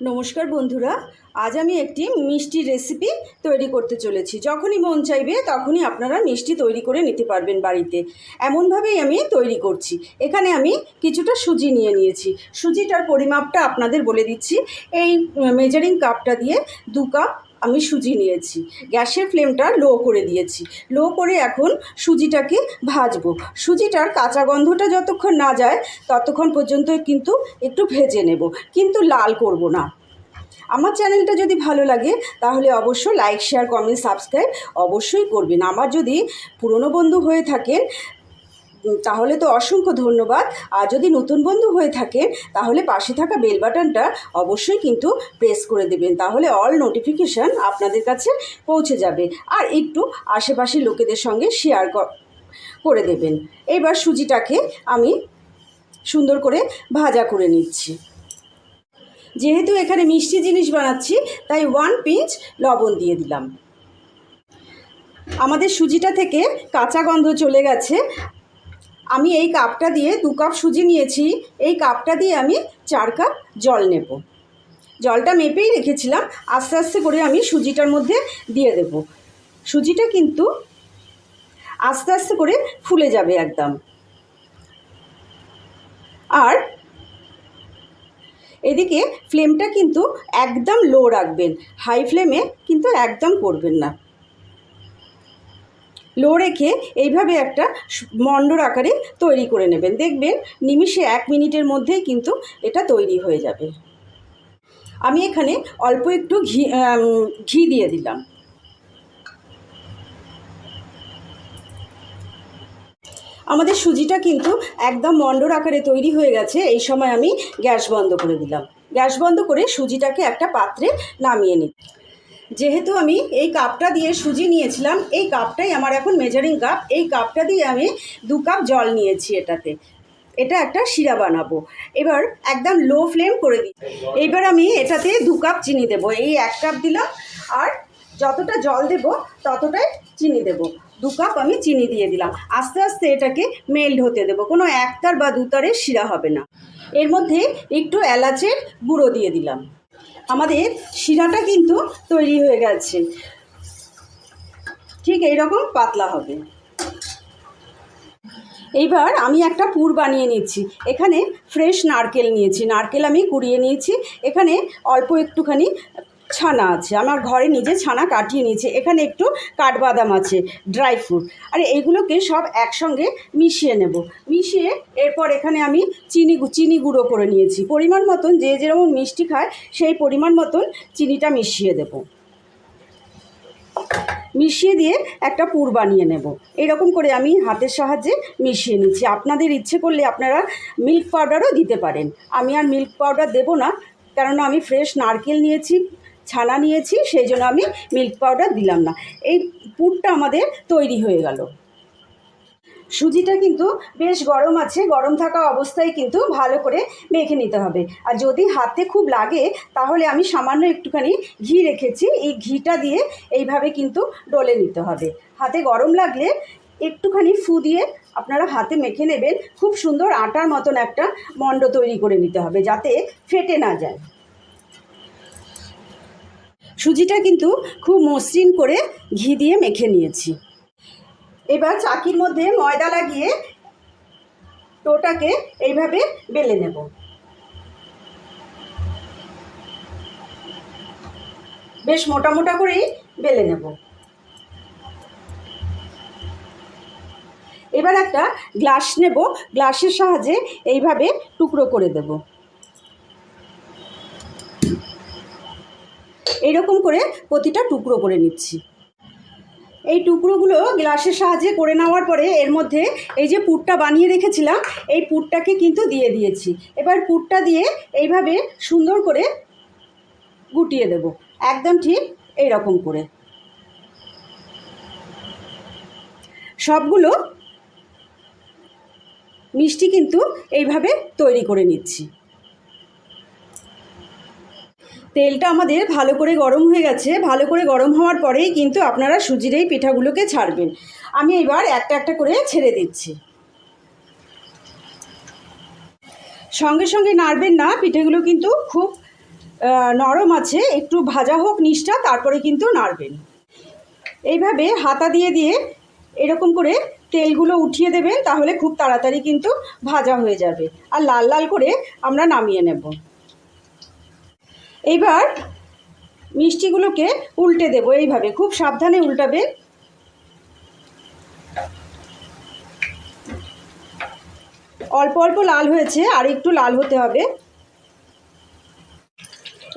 নমস্কার বন্ধুরা, আজ আমি একটি মিষ্টি রেসিপি তৈরি করতে চলেছি। যখনই মন চাইবে, তখনই আপনারা মিষ্টি তৈরি করে নিতে পারবেন বাড়িতে। এমনভাবেই আমি তৈরি করছি। এখানে আমি কিছুটা সুজি নিয়ে নিয়েছি। সুজিটার পরিমাপটা আপনাদের বলে দিচ্ছি। এই মেজারিং কাপটা দিয়ে দু কাপ আমি সুজি নিয়েছি। গ্যাসের ফ্লেমটা লো করে দিয়েছি। লো করে এখন সুজিটাকে ভাজবো। সুজিটার কাঁচা গন্ধটা যতক্ষণ না যায়, ততক্ষণ পর্যন্ত কিন্তু একটু ভেজে নেব। কিন্তু লাল করব না। আমার চ্যানেলটা যদি ভালো লাগে, তাহলে অবশ্যই লাইক শেয়ার কমেন্ট সাবস্ক্রাইব অবশ্যই করবেন। আমার যদি পুরনো বন্ধু হয়ে থাকেন তাহলে তো অসংখ্য ধন্যবাদ। আর যদি নতুন বন্ধু হয়ে থাকেন, তাহলে পাশে থাকা বেল বাটনটা অবশ্যই কিন্তু প্রেস করে দেবেন। তাহলে অল নোটিফিকেশান আপনাদের কাছে পৌঁছে যাবে। আর একটু আশেপাশের লোকেদের সঙ্গে শেয়ার করে দেবেন। এবার সুজিটাকে আমি সুন্দর করে ভাজা করে নিচ্ছি। যেহেতু এখানে মিষ্টি জিনিস বানাচ্ছি, তাই ওয়ান পিঞ্চ লবণ দিয়ে দিলাম। আমাদের সুজিটা থেকে কাঁচা গন্ধ চলে গেছে। আমি এই কাপটা দিয়ে দু কাপ সুজি নিয়েছি। এই কাপটা দিয়ে আমি চার কাপ জল নেব। জলটা মেপেই রেখেছিলাম, আস্তে আস্তে করে আমি সুজিটার মধ্যে দিয়ে দেব। সুজিটা কিন্তু আস্তে আস্তে করে ফুলে যাবে একদম। আর এদিকে ফ্লেমটা কিন্তু একদম লো রাখবেন। হাই ফ্লেমে কিন্তু একদম করবেন না। লো রেখে এইভাবে একটা মণ্ডর আকারে তৈরি করে নেবেন। দেখবেন নিমিষে এক মিনিটের মধ্যেই কিন্তু এটা তৈরি হয়ে যাবে। আমি এখানে অল্প একটু ঘি ঘি দিয়ে দিলাম। আমাদের সুজিটা কিন্তু একদম মণ্ডর আকারে তৈরি হয়ে গেছে। এই সময় আমি গ্যাস বন্ধ করে দিলাম। গ্যাস বন্ধ করে সুজিটাকে একটা পাত্রে নামিয়ে নিই। যেহেতু আমি এই কাপটা দিয়ে সুজি নিয়েছিলাম, এই কাপটাই আমার এখন মেজারিং কাপ এই কাপটা দিয়ে আমি দু কাপ জল নিয়েছি এটাতে। এটা একটা শিরা বানাবো। এবার একদম লো ফ্লেম করে দিই এবার আমি এটাতে দু কাপ চিনি দেবো। এই এক কাপ দিলাম, আর যতটা জল দেব ততটাই চিনি দেব। দু কাপ আমি চিনি দিয়ে দিলাম। আস্তে আস্তে এটাকে মেল্ট হতে দেবো। কোনো একতার বা দুতারের শিরা হবে না। এর মধ্যে একটু এলাচের গুঁড়ো দিয়ে দিলাম। আমাদের শিরাটা কিন্তু তৈরি হয়ে গেছে। ঠিক এইরকম পাতলা হবে। এইবার আমি একটা পুর বানিয়ে নিচ্ছি। এখানে ফ্রেশ নারকেল নিয়েছি। নারকেল আমি কুড়িয়ে নিয়েছি। এখানে অল্প একটুখানি ছানা আছে। আমার ঘরে নিজে ছানা কাটিয়ে নিয়েছি। এখানে একটু কাঠবাদাম আছে ড্রাই ফ্রুট আর এইগুলোকে সব একসঙ্গে মিশিয়ে নেব। মিশিয়ে এরপর এখানে আমি চিনি চিনি গুঁড়ো করে নিয়েছি। পরিমাণ মতন যে যেরকম মিষ্টি খায়, সেই পরিমাণ মতন চিনিটা মিশিয়ে দেবো। মিশিয়ে দিয়ে একটা পুর বানিয়ে নেব। এরকম করে আমি হাতের সাহায্যে মিশিয়ে নিচ্ছি। আপনাদের ইচ্ছে করলে আপনারা মিল্ক পাউডারও দিতে পারেন। আমি আর মিল্ক পাউডার দেবো না, কেননা আমি ফ্রেশ নারকেল নিয়েছি। ছানা নিয়েছি, সেই জন্য আমি মিল্ক পাউডার দিলাম না। এই পুরটা আমাদের তৈরি হয়ে গেল। সুজিটা কিন্তু বেশ গরম আছে, গরম থাকা অবস্থায় কিন্তু ভালো করে মেখে নিতে হবে। আর যদি হাতে খুব লাগে, তাহলে আমি সামান্য একটুখানি ঘি রেখেছি, এই ঘিটা দিয়ে এইভাবে কিন্তু ডলে নিতে হবে। হাতে গরম লাগলে একটুখানি ফু দিয়ে আপনারা হাতে মেখে নেবেন। খুব সুন্দর আটার মতন একটা মণ্ড তৈরি করে নিতে হবে, যাতে ফেটে না যায়। সুজিটা কিন্তু খুব মসৃণ করে ঘি দিয়ে মেখে নিয়েছি। এবার চাকির মধ্যে ময়দা লাগিয়ে টোটাকে এইভাবে বেলে নেব। বেশ মোটা মোটা করেই বেলে নেব। এবার একটা গ্লাস নেব। গ্লাসের সাহায্যে এইভাবে টুকরো করে দেব। এইরকম করে প্রতিটা টুকরো করে নিচ্ছি। এই টুকরোগুলো গ্লাসের সাহায্যে করে নেওয়ার পরে এর মধ্যে এই যে পুরটা বানিয়ে রেখেছিলাম, এই পুরটাকে কিন্তু দিয়ে দিয়েছি। এবার পুরটা দিয়ে এইভাবে সুন্দর করে গুটিয়ে দেব। একদম ঠিক এই রকম করে। সবগুলো মিষ্টি কিন্তু এইভাবে তৈরি করে নিচ্ছি। তেলটা আমাদের ভালো করে গরম হয়ে গেছে, ভালো করে গরম হওয়ার পরেই কিন্তু আপনারা সুজির এই পিঠাগুলোকে ছাড়বেন। আমি এবার একটা একটা করে ছেড়ে দিচ্ছি। সঙ্গে সঙ্গে নাড়বেন না, পিঠেগুলো কিন্তু খুব নরম আছে, একটু ভাজা হোক নিচটা তারপরে কিন্তু নাড়বেন। এইভাবে হাতা দিয়ে দিয়ে এরকম করে তেলগুলো উঠিয়ে দেবেন, তাহলে খুব তাড়াতাড়ি কিন্তু ভাজা হয়ে যাবে। আর লাল লাল করে আমরা নামিয়ে নেব। এইবার মিষ্টিগুলোকে উল্টে দেব এইভাবে, খুব সাবধানে উল্টাবে। অল্প অল্প লাল হয়েছে, আর একটু লাল হতে হবে।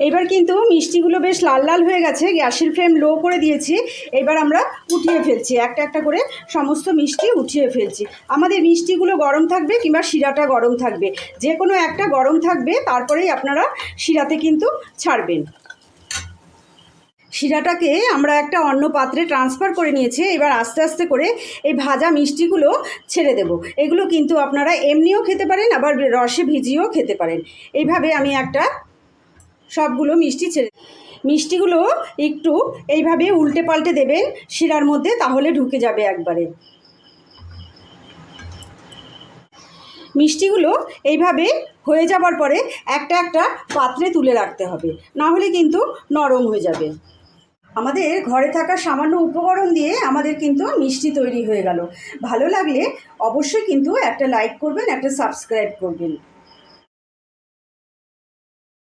এবার কিন্তু মিষ্টিগুলো বেশ লাল লাল হয়ে গেছে, গ্যাসের ফ্লেম লো করে দিয়েছি। এবার আমরা উঠিয়ে ফেলছি, একটা একটা করে সমস্ত মিষ্টি উঠিয়ে ফেলছি। আমাদের মিষ্টিগুলো গরম থাকবে কিংবা শিরাটা গরম থাকবে। যে কোনো একটা গরম থাকবে, তারপরেই আপনারা শিরাতে কিন্তু ছাড়বেন। শিরাটাকে আমরা একটা অন্য পাত্রে ট্রান্সফার করে নিয়েছি, এবার আস্তে আস্তে করে এই ভাজা মিষ্টিগুলো ছেড়ে দেব। এগুলো কিন্তু আপনারা এমনিও খেতে পারেন, আবার রসে ভিজিয়েও খেতে পারেন। এইভাবে আমি একটা সবগুলো মিষ্টি ছেড়ে মিষ্টিগুলো একটু এইভাবে উল্টে পাল্টে দেবেন, শিরার মধ্যে, তাহলে ঢুকে যাবে একবারে। মিষ্টিগুলো এইভাবে হয়ে যাবার পরে একটা একটা পাত্রে তুলে রাখতে হবে, না হলে কিন্তু নরম হয়ে যাবে। আমাদের ঘরে থাকা সামান্য উপকরণ দিয়ে আমাদের কিন্তু মিষ্টি তৈরি হয়ে গেল। ভালো লাগলে অবশ্যই কিন্তু একটা লাইক করবেন, একটা সাবস্ক্রাইব করবেন।